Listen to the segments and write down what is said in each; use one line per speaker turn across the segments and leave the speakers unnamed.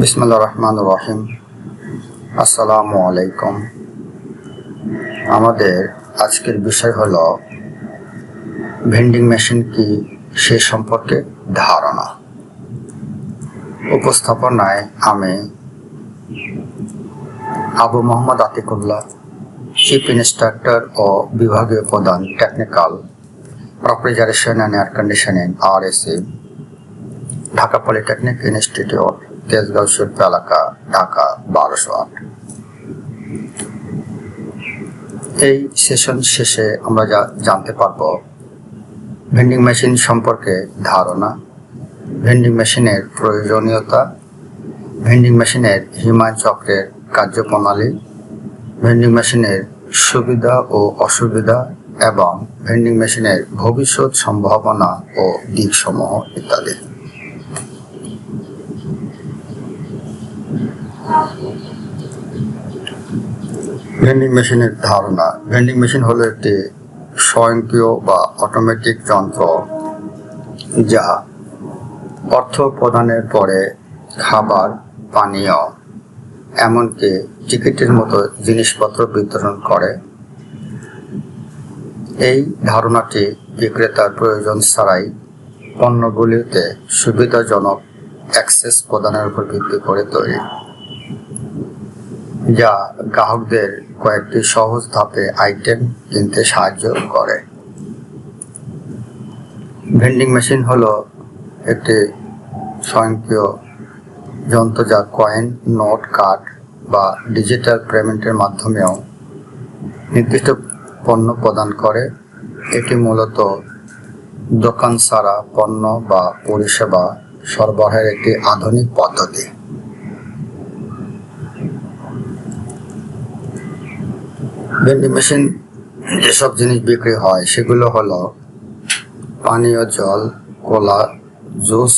বিসমুল্লাহ রহমান রহিম। আসসালামু আলাইকুম আমাদের আজকের বিষয় হলো ভেন্ডিং মেশিন কি সে সম্পর্কে ধারণা। উপস্থাপনায় আমি আবু মোহাম্মদ আতিকুল্লাহ চিফ ইনস্ট্রাক্টর ও বিভাগীয় প্রধান technical refrigeration and air conditioning R Dhaka polytechnic institute Tejgaon শিল্প এলাকা, ঢাকা, বারোশো আট। এই সেশন শেষে আমরা যা জানতে পারব ভেন্ডিং মেশিন সম্পর্কে ধারণা ভেন্ডিং মেশিনের প্রয়োজনীয়তা ভেন্ডিং মেশিনের হিমায়ন চক্রের কার্যপ্রণালী ভেন্ডিং মেশিনের সুবিধা ও অসুবিধা, এবং ভেন্ডিং মেশিনের ভবিষ্যৎ সম্ভাবনা ও দিকসমূহ ইত্যাদি। ভেন্ডিং মেশিনের ধারণা। ভেন্ডিং মেশিন হলো একটি স্বয়ংক্রিয় বা অটোমেটিক যন্ত্র যা অর্থ প্রদানের পরে খাবার, পানীয়, এমনকি টিকিটের মতো জিনিসপত্র বিতরণ করে। এই ধারণাটি বিক্রেতার প্রয়োজন ছাড়াই পণ্যগুলিতে সুবিধাজনক অ্যাক্সেস প্রদানের উপর ভিত্তি করে তৈরি। যা গ্রাহকদের কয়েকটি সহজ ধাপে আইটেম কিনতে সাহায্য করে। ভেন্ডিং মেশিন হলো একটি স্বয়ংক্রিয় যন্ত্র যা কয়েন, নোট, কার্ড বা ডিজিটাল পেমেন্টের মাধ্যমেও নির্দিষ্ট পণ্য প্রদান করে। এটি মূলত দোকান ছাড়া পণ্য বা পরিষেবা সরবরাহের একটি আধুনিক পদ্ধতি। ভেন্ডিং মেশিন যেসব জিনিস বিক্রি হয়, সেগুলো হলো পানীয় জল, cola, juice,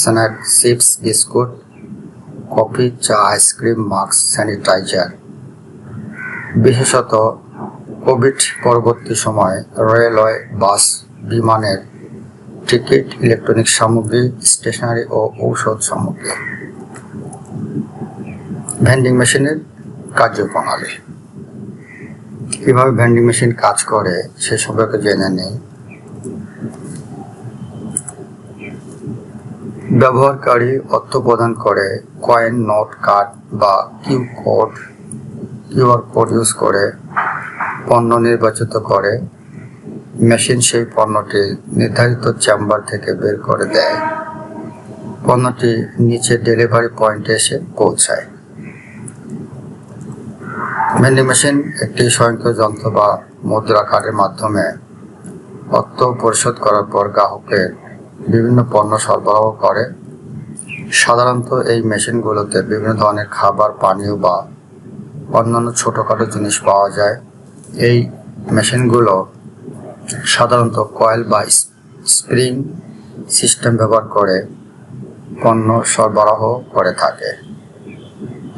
snack, chips, biscuit, coffee, চা, আইসক্রিম, মাস্ক, স্যানিটাইজার। বিশেষত কোভিড পরবর্তী সময় রেলওয়ে, বাস, বিমানের টিকিট, ইলেকট্রনিক সামগ্রী, স্টেশনারি ও ঔষধ সামগ্রী। ভেন্ডিং মেশিনের কার্যপ্রণালী। কীভাবে ভেন্ডিং মেশিন কাজ করে, সে সম্পর্কে জেনে নেই। ব্যবহারকারী অর্থ প্রদান করে কয়েন নোট কার্ড বা Q code QR code use করে, পণ্য নির্বাচিত করে মেশিন সেই পণ্যটি নির্ধারিত চেম্বার থেকে বের করে দেয়। পণ্যটি নিচে ডেলিভারি পয়েন্টে এসে পৌঁছায়। ভেন্ডিং মেশিন একটি স্বয়ংক্রিয় যন্ত্র বা মুদ্রা কার্ডের মাধ্যমে অর্থ পরিশোধ করার পর গ্রাহকের বিভিন্ন পণ্য সরবরাহ করে। সাধারণত এই মেশিনগুলোতে বিভিন্ন ধরনের খাবার, পানীয় বা অন্যান্য ছোটোখাটো জিনিস পাওয়া যায়। এই মেশিনগুলো সাধারণত কয়েল বা স্প্রিং সিস্টেম ব্যবহার করে পণ্য সরবরাহ করে থাকে।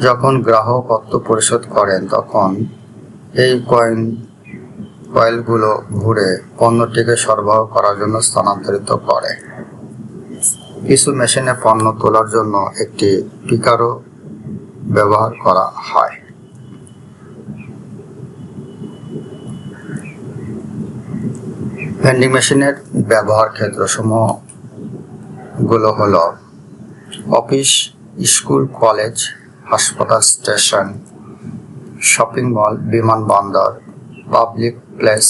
যখন গ্রাহক অর্থ পরিশোধ করেন, তখন এই কয়েন কয়েলগুলো ঘুরে পণ্যটিকে সরবরাহ করার জন্য স্থানান্তরিত করে। কিছু মেশিনে পণ্য তোলার জন্য একটি পিকারও ব্যবহার করা হয়। ভেন্ডিং মেশিনের ব্যবহার ক্ষেত্রসমূহগুলো হলো অফিস, স্কুল, কলেজ হাসপাতাল স্টেশন, শপিং মল বিমানবন্দর পাবলিক প্লেস,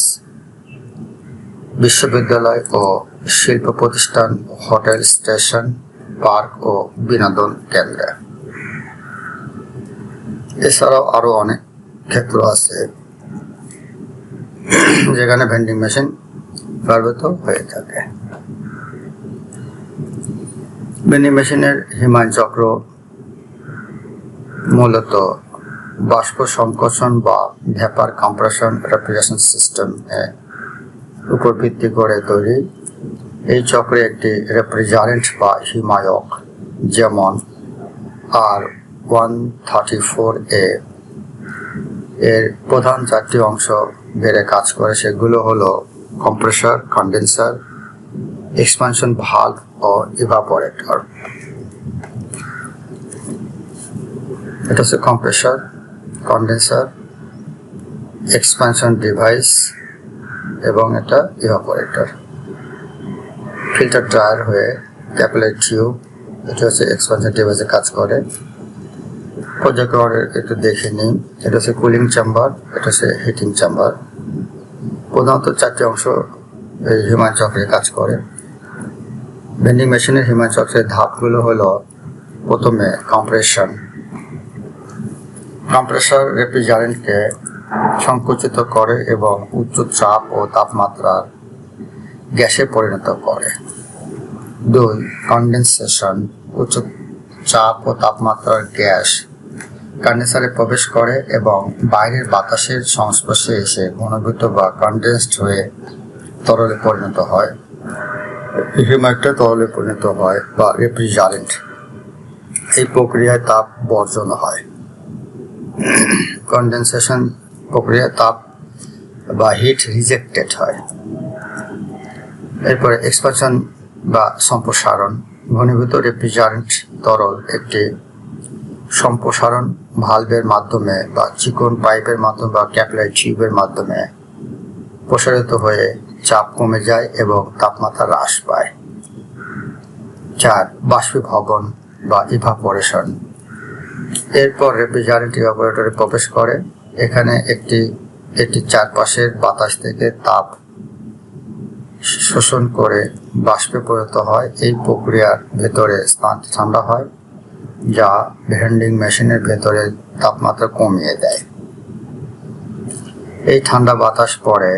বিশ্ববিদ্যালয় ও শিল্প প্রতিষ্ঠান, হোটেল স্টেশন, পার্ক ও বিনোদন কেন্দ্রে। এছাড়াও আরও অনেক ক্ষেত্র আছে যেখানে ভেন্ডিং মেশিন ব্যবহৃত হয়ে থাকে। ভেন্ডিং মেশিনের হিমায়ন চক্র মূলত বাষ্প সংকোচন বা ভ্যাপার কম্প্রেশন রেফ্রিজারেশন সিস্টেম উপর ভিত্তি করে তৈরি। এই চক্রে একটি রেফ্রিজারেন্ট বা হিমায়ক, যেমন R one thirty four A. এর প্রধান চারটি অংশ বেড়ে কাজ করে, সেগুলো হলো কম্প্রেসর, কন্ডেন্সার এক্সপানশন ভাল্ভ ও ইভাপোরেটর। এটা হচ্ছে কম্প্রেসর কন্ডেন্সার এক্সপানশন ডিভাইস এবং এটা ইভাপোরেটর ফিল্টার ড্রায়ার হয়ে ক্যাপিলারি টিউব এটা হচ্ছে এক্সপানশন ডিভাইসে কাজ করে। পর্যায়ক্রমে একটু দেখে নিই, এটা হচ্ছে কুলিং চেম্বার এটা হচ্ছে হিটিং চেম্বার প্রধানত চারটি অংশ এই হিমায়ন চক্রে কাজ করে। ভেন্ডিং মেশিনের হিমায়ন চক্রের ধাপগুলো হলো, প্রথমে কম্প্রেশন কম্প্রেসর রেফ্রিজারেন্টকে সংকুচিত করে এবং উচ্চ চাপ ও তাপমাত্রার গ্যাসে পরিণত করে। দুই কন্ডেনসেশন উচ্চ চাপ ও তাপমাত্রার গ্যাস কন্ডেন্সারে প্রবেশ করে এবং বাইরের বাতাসের সংস্পর্শে এসে ঘনীভূত বা কন্ডেন্সড হয়ে তরলে পরিণত হয়। হিমায়টা তরলে পরিণত হয় বা রেফ্রিজারেন্ট এই প্রক্রিয়ায় তাপ বর্জন হয়। কন্ডেনসেশন প্রক্রিয়ায় তাপ বা হিট রিজেক্টেড হয়। এরপরে এক্সপানশন বা সম্প্রসারণ। ঘনীভূত রেফ্রিজারেন্ট তরল একটি সম্প্রসারণ ভালভের মাধ্যমে বা চিকন পাইপের মাধ্যমে বা ক্যাপিলারি টিউবের মাধ্যমে প্রসারিত হয়ে চাপ কমে যায় এবং তাপমাত্রা হ্রাস পায়। চার, বাষ্পীভবন বা ইভাপোরেশন এরপর রেফ্রিজারেন্ট ইভাপোরেটরে প্রবেশ করে। এখানে একটি এটি চারপাশের বাতাস থেকে তাপ শোষণ করে বাষ্পে পরিণত হয়। এই প্রক্রিয়ার ভেতরে স্থানটি ঠান্ডা হয়, যা ভেন্ডিং মেশিনের ভেতরে তাপমাত্রা কমিয়ে দেয়। এই ঠান্ডা বাতাস পরে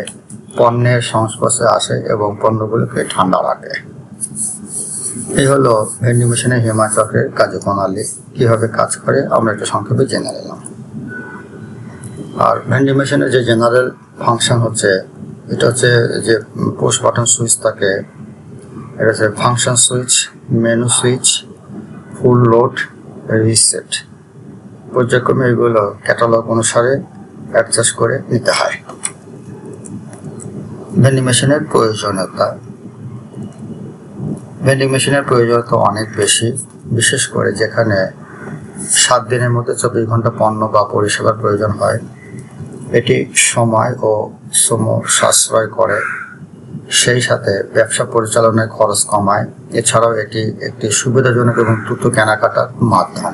পণ্যের সংস্পর্শে আসে এবং পণ্যগুলোকে ঠান্ডা রাখে। এই হলো ভেন্ডিং মেশিনের হিমা চক্রের কার্যপ্রণালী। কীভাবে কাজ করে, আমরা একটু সংক্ষেপে জেনে নিলাম। আর ভেন্ডিং মেশিনের যে জেনারেল ফাংশন হচ্ছে, এটা হচ্ছে যে পোস্ট বাটন সুইচ থাকে, এটা হচ্ছে function switch menu switch full load reset পর্যায়ক্রমে এগুলো ক্যাটালগ অনুসারে অ্যাডজাস্ট করে নিতে হয়। ভেন্ডিং মেশিনের প্রয়োজনীয়তা। ভেন্ডিং মেশিনের প্রয়োজনীয়তা অনেক বেশি, বিশেষ করে যেখানে সাত দিনের মধ্যে চব্বিশ ঘণ্টা পণ্য বা পরিষেবার প্রয়োজন হয়। এটি সময় ও শ্রম সাশ্রয় করে, সেই সাথে ব্যবসা পরিচালনায় খরচ কমায়। এছাড়াও এটি একটি সুবিধাজনক এবং দ্রুত কেনাকাটার মাধ্যম।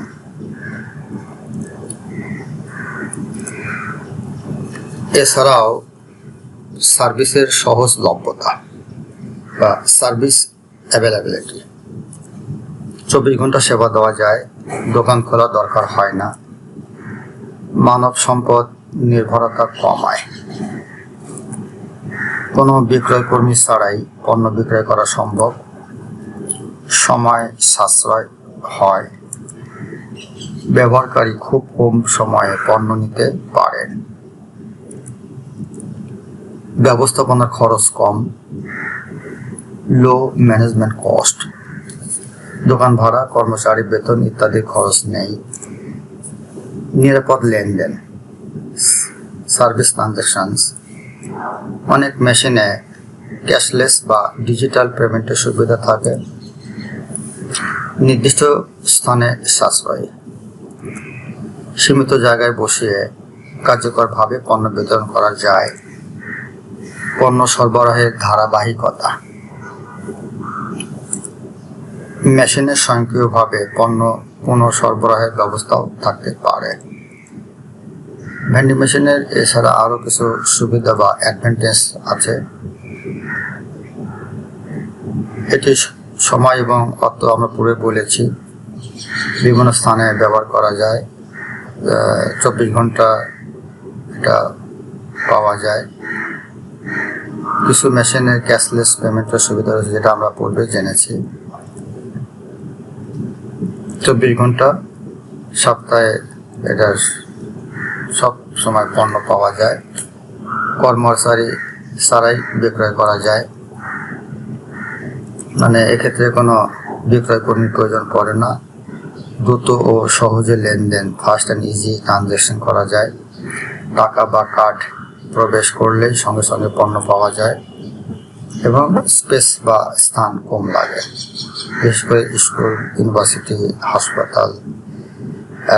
এছাড়াও সার্ভিসের সহজলভ্যতা বা সার্ভিস অ্যাভেলেবিলিটি চব্বিশ ঘণ্টা সেবা দেওয়া যায়, দোকান খোলা দরকার হয় না। মানব সম্পদ নির্ভরতা কমায়। কোনো বিক্রয় কর্মী ছাড়াই পণ্য বিক্রয় করা সম্ভব। সময় সাশ্রয় হয়। ব্যবহারকারী খুব কম সময়ে পণ্য নিতে পারেন। ব্যবস্থাপনার খরচ কম। লো ম্যানেজমেন্ট কস্ট দোকান ভাড়া, কর্মচারী বেতন ইত্যাদি খরচ নেই, নিরাপদ লেনদেন সার্ভিস ট্রানজাকশনস অনেক মেশিনে ক্যাশলেস বা ডিজিটাল পেমেন্টের সুবিধা থাকে, নির্দিষ্ট স্থানে সাশ্রয়, সীমিত জায়গায় বসিয়ে কার্যকরভাবে পণ্য বিতরণ করা যায়, পণ্য সরবরাহের ধারাবাহিকতা। মেশিনের স্বয়ংক্রিয়ভাবে পণ্য পুনঃ সরবরাহের ব্যবস্থাও থাকতে পারে। ভেন্ডিং মেশিনের এছাড়া আরও কিছু সুবিধা বা অ্যাডভান্টেজ আছে। এটি সময় এবং অর্থ আমরা পুরো বলেছি। বিভিন্ন স্থানে ব্যবহার করা যায়। চব্বিশ ঘণ্টা এটা পাওয়া যায়। কিছু মেশিনের ক্যাশলেস পেমেন্টের সুবিধা রয়েছে যেটা আমরা পূর্বে জেনেছি। চব্বিশ ঘণ্টা সপ্তাহে এটা সব সময় পণ্য পাওয়া যায়। কর্মচারী ছাড়াই বিক্রয় করা যায়। মানে এক্ষেত্রে কোনো বিক্রয় কর্মীর প্রয়োজন পড়ে না। দ্রুত ও সহজে লেনদেন ফাস্ট অ্যান্ড ইজি ট্রানজ্যাকশন করা যায়। টাকা বা কার্ড প্রবেশ করলেই সঙ্গে সঙ্গে পণ্য পাওয়া যায়। এবং স্পেস বা স্থান কম লাগে। বিশেষ করে স্কুল, ইউনিভার্সিটি, হাসপাতাল,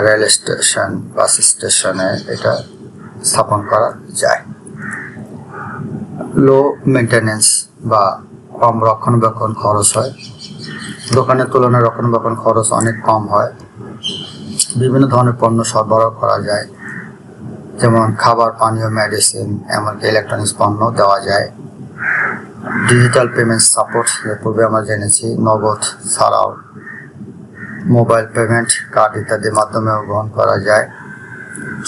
রেল স্টেশন, বাস স্টেশনে এটা স্থাপন করা যায়। লো মেনটেনেন্স বা কম রক্ষণাবেক্ষণ খরচ হয়। দোকানের তুলনায় রক্ষণাবেক্ষণ খরচ অনেক কম হয়। বিভিন্ন ধরনের পণ্য সরবরাহ করা যায়। যেমন খাবার, পানীয়, মেডিসিন, এমনকি ইলেকট্রনিক্স পণ্য দেওয়া যায়। ডিজিটাল পেমেন্ট সাপোর্ট পূর্বে আমরা জেনেছি নগদ ছাড়াও মোবাইল পেমেন্ট কার্ড ইত্যাদির মাধ্যমেও গ্রহণ করা যায়।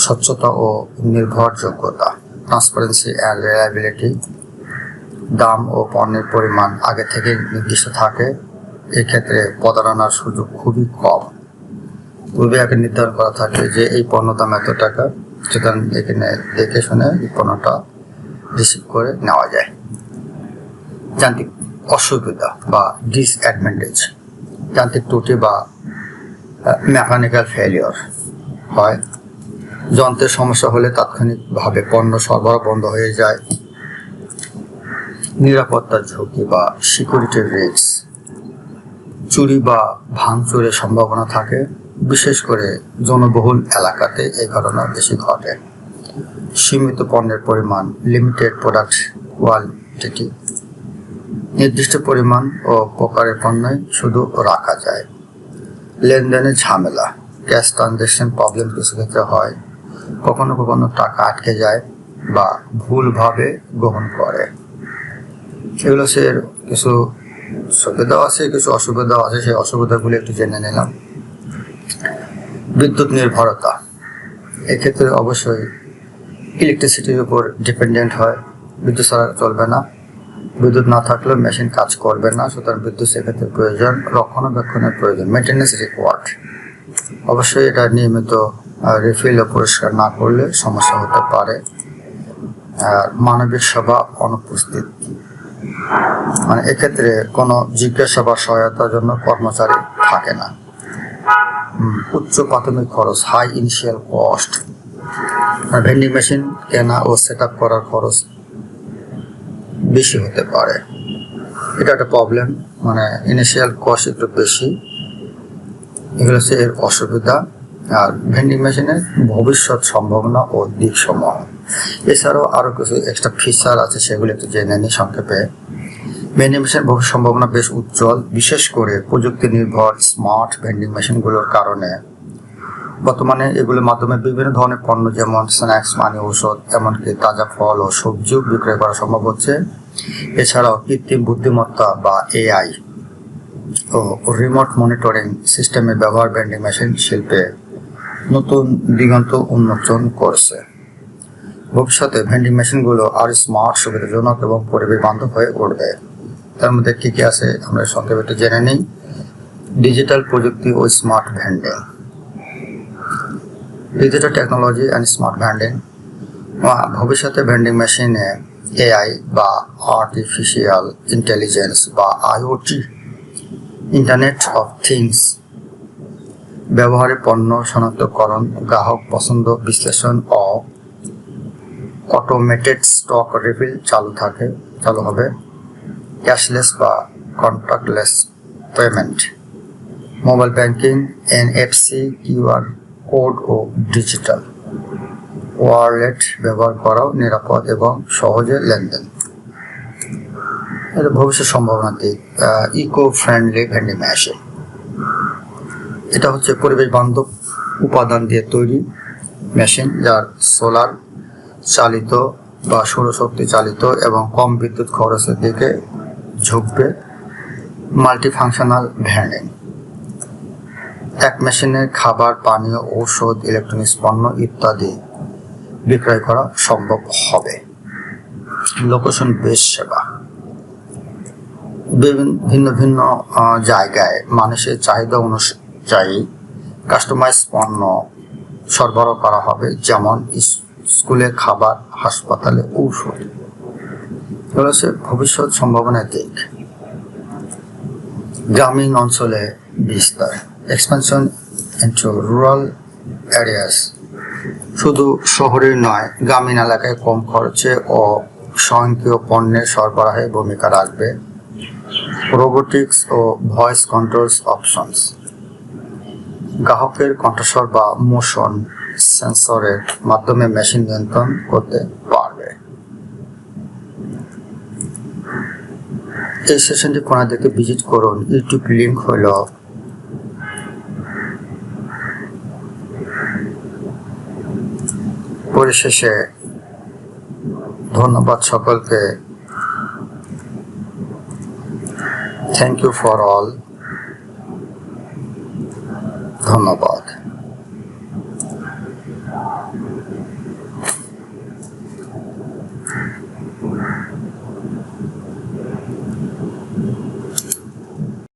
স্বচ্ছতা ও নির্ভরযোগ্যতা ট্রান্সপারেন্সি অ্যান্ড রিলায়েবিলিটি দাম ও পণ্যের পরিমাণ আগে থেকে নির্দিষ্ট থাকে। এক্ষেত্রে প্রতারণার সুযোগ খুবই কম। পূর্বে আগে নির্ধারণ করা থাকে যে এই পণ্য দাম এত টাকা, সুতরাং এখানে দেখে শুনে এই পণ্যটা রিসিভ করে নেওয়া যায়। যান্ত্রিক অসুবিধা বা ডিসঅ্যাডভান্টেজ যান্ত্রিক ত্রুটি বা মেকানিক্যাল ফেলিওর হয়। যন্ত্রের সমস্যা হলে তাৎক্ষণিকভাবে পণ্য সরবরাহ বন্ধ হয়ে যায়। নিরাপত্তার ঝুঁকি বা সিকিউরিটি রিস্ক চুরি বা ভাঙচুরের সম্ভাবনা থাকে। বিশেষ করে জনবহুল এলাকাতে এই ঘটনা বেশি ঘটে। সীমিত পণ্যের পরিমাণ লিমিটেড প্রোডাক্ট কোয়ালিটি নির্দিষ্ট পরিমাণ ও প্রকারের পণ্যই শুধু রাখা যায়। লেনদেনের ঝামেলা, ক্যাশ ট্রানজ্যাকশন প্রবলেম কিছু ক্ষেত্রে হয়, কখনো কখনো টাকা আটকে যায় বা ভুলভাবে গ্রহণ করে। সেগুলো সে কিছু সুবিধাও আছে, কিছু অসুবিধাও আছে, সেই অসুবিধাগুলো একটু জেনে নিলাম। বিদ্যুৎ নির্ভরতা, এক্ষেত্রে অবশ্যই ইলেকট্রিসিটির উপর ডিপেন্ডেন্ট হয়, বিদ্যুৎ ছাড়া চলবে না। বিদ্যুৎ না থাকলেও মেশিন কাজ করবে না, সুতরাং বিদ্যুৎ সেক্ষেত্রে প্রয়োজন, রক্ষণাবেক্ষণের প্রয়োজন মেনটেন্যান্স রিকোয়ার্ড অবশ্যই এটা নিয়মিত রিফিল ও পরিষ্কার না করলে সমস্যা হতে পারে। আর মানবিক সেবা অনুপস্থিত। মানে এক্ষেত্রে কোনো জিজ্ঞাসা বা সহায়তার জন্য কর্মচারী থাকে না। উচ্চ প্রাথমিক খরচ high initial cost vending machine কেনা ও সেট করার খরচ বেশি হতে পারে। এটা একটা প্রবলেম মানে ইনিশিয়াল কস্ট একটু বেশি। এগুলো হচ্ছে এর অসুবিধা, আর ভেন্ডিং মেশিনের ভবিষ্যৎ সম্ভাবনা ও দিক সমূহ এছাড়াও আরও কিছু এক্সট্রা ফিচার আছে, সেগুলো একটু জেনে নিই সংক্ষেপে। ভেন্ডিং মেশিন ভবিষ্যৎ সম্ভাবনা বেশ উজ্জ্বল, বিশেষ করে প্রযুক্তি নির্ভর স্মার্ট ভেন্ডিং মেশিনগুলোর কারণে। বর্তমানে এগুলোর মাধ্যমে বিভিন্ন ধরনের পণ্য, যেমন স্ন্যাক্স পানি, ঔষধ, এমনকি তাজা ফল ও সবজিও বিক্রয় করা সম্ভব হচ্ছে। এছাড়াও কৃত্রিম বুদ্ধিমত্তা বা এআই ও রিমোট মনিটরিং সিস্টেমের ব্যবহার ভেন্ডিং মেশিন শিল্পে নতুন দিগন্ত উন্মোচন করছে। ভবিষ্যতে ভেন্ডিং মেশিনগুলো আরও স্মার্ট সুবিধাজনক এবং পরিবেশ বান্ধব হয়ে উঠবে। তার মধ্যে কি কি আছে, আমরা সংক্ষেপে একটু জেনে নিই। ডিজিটাল প্রযুক্তি ও smart vending digital technology and smart vending ভবিষ্যতে ভেন্ডিং মেশিনে এআই বা আর্টিফিশিয়াল ইন্টেলিজেন্স বা আইওটি ইন্টারনেট অফ থিংস ব্যবহারে পণ্য শনাক্তকরণ গ্রাহক পছন্দ বিশ্লেষণ ও অটোমেটেড স্টক রিফিল চালু থাকে চালু হবে ক্যাশলেস বা contactless payment mobile banking NFC QR code ও ডিজিটাল ওয়ালেট ব্যবহার করাও নিরাপদ এবং সহজে লেনদেন। এটা ভবিষ্যৎ সম্ভাবনা দিক ইকো ফ্রেন্ডলি ভেন্ডিং মেশিন এটা হচ্ছে পরিবেশ বান্ধব উপাদান দিয়ে তৈরি মেশিন যার সোলার চালিত বা সৌরশক্তি চালিত এবং কম বিদ্যুৎ খরচের দিকে ঝুঁকবে মাল্টি ফাংশনাল ভ্যান্ডিং এক মেশিনে খাবার, পানীয়, ঔষধ, ইলেকট্রনিক্স, পণ্য ইত্যাদি বিক্রয় করা সম্ভব হবে। লোকেশন বেস সেবা। ভিন্ন ভিন্ন জায়গায় মানুষের চাহিদা অনুযায়ী কাস্টমাইজ পণ্য সরবরাহ করা হবে, যেমন স্কুলে খাবার, হাসপাতালে ঔষধ। এগুলো হচ্ছে ভবিষ্যৎ সম্ভাবনার দিক। গ্রামীণ অঞ্চলে বিস্তার। এক্সপেনশন ইন্টু রুরাল এরিয়াস শুধু শহরের নয়, গ্রামীণ এলাকায় কম খরচে ও স্বয়ংক্রিয় পণ্যের সরবরাহে ভূমিকা রাখবে। রোবোটিক্স ও ভয়েস কন্ট্রোলস অপশনস গ্রাহকের কণ্ঠস্বর বা মোশন সেন্সরের মাধ্যমে মেশিন নিয়ন্ত্রণ করতে পারবে। এই সেশনটি কোনা দেখে ভিজিট করুন। ইউটিউব লিঙ্ক হলো পরিশেষে ধন্যবাদ সকলকে। থ্যাংক ইউ ফর অল ধন্যবাদ।